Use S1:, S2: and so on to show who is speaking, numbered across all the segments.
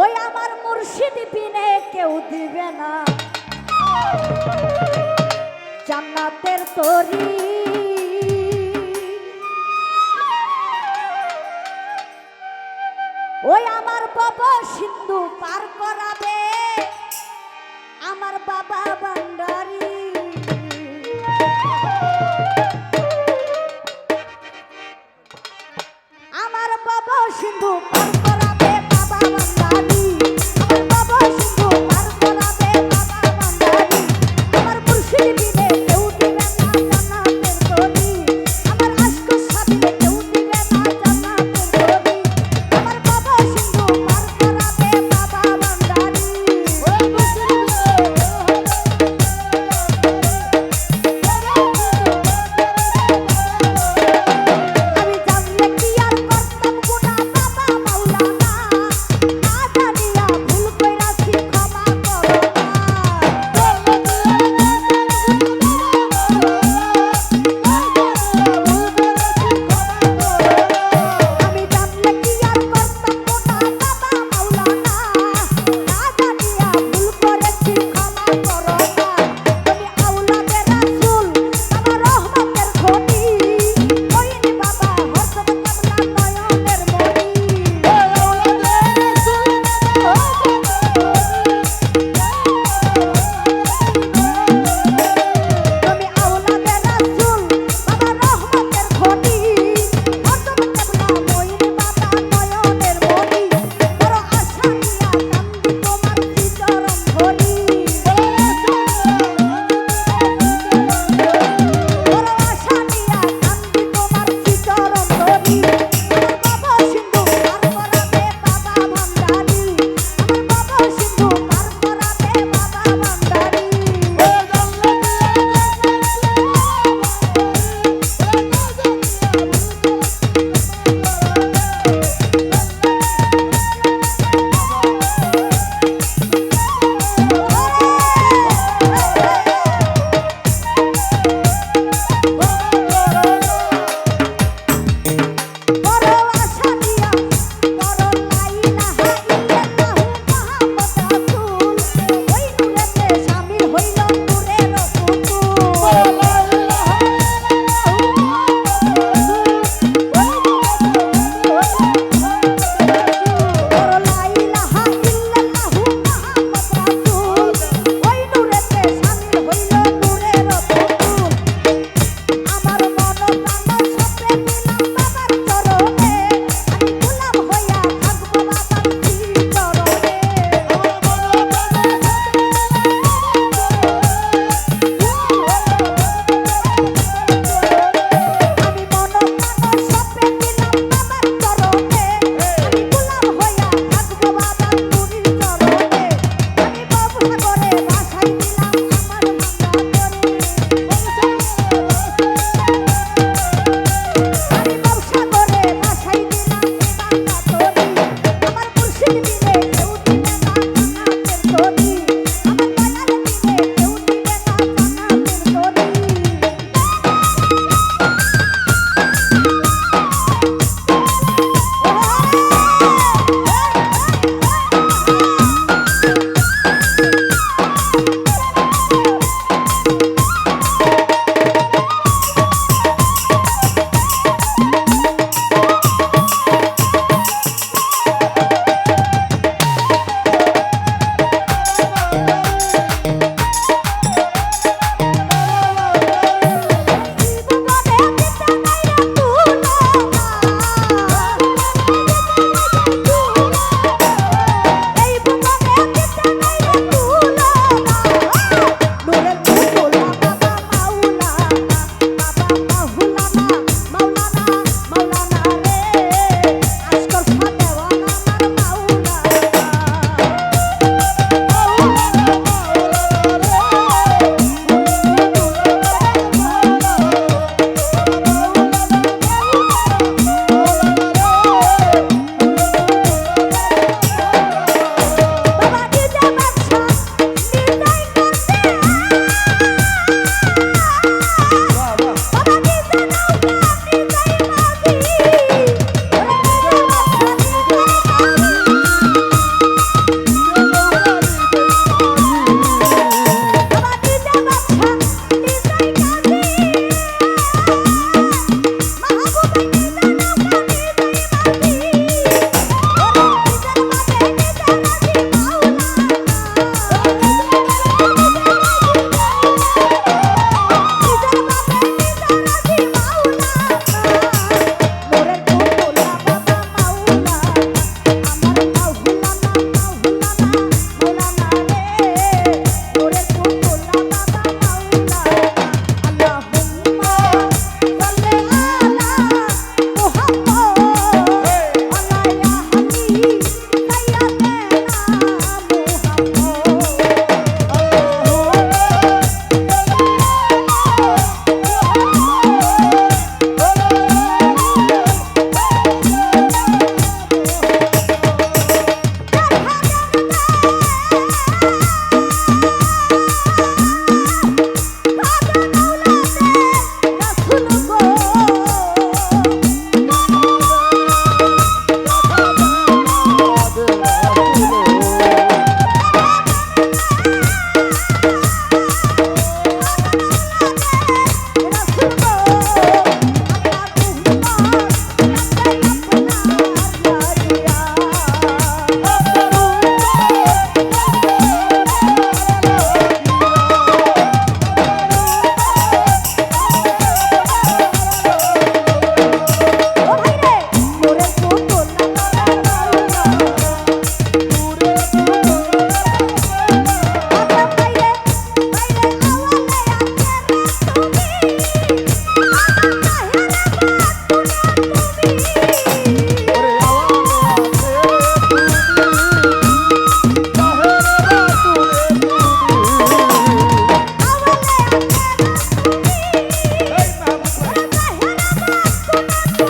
S1: ওই আমার মুর্শিদ বিনে কেউ দিবে না। জান্নাতের তরি। ওই আমার বাবা সিন্ধু পার করাবে। আমার বাবা Thank you.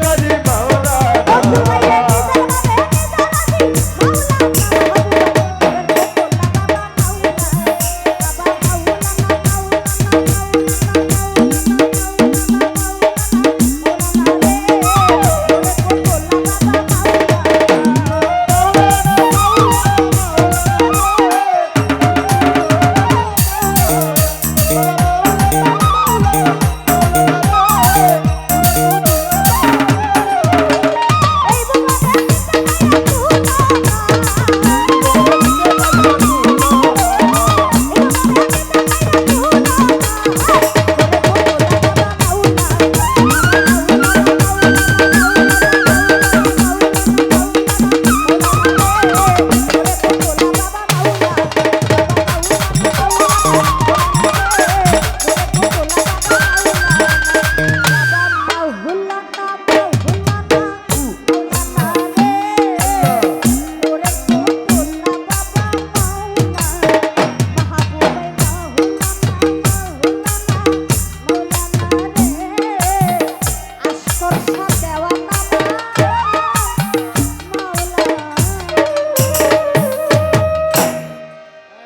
S1: kadar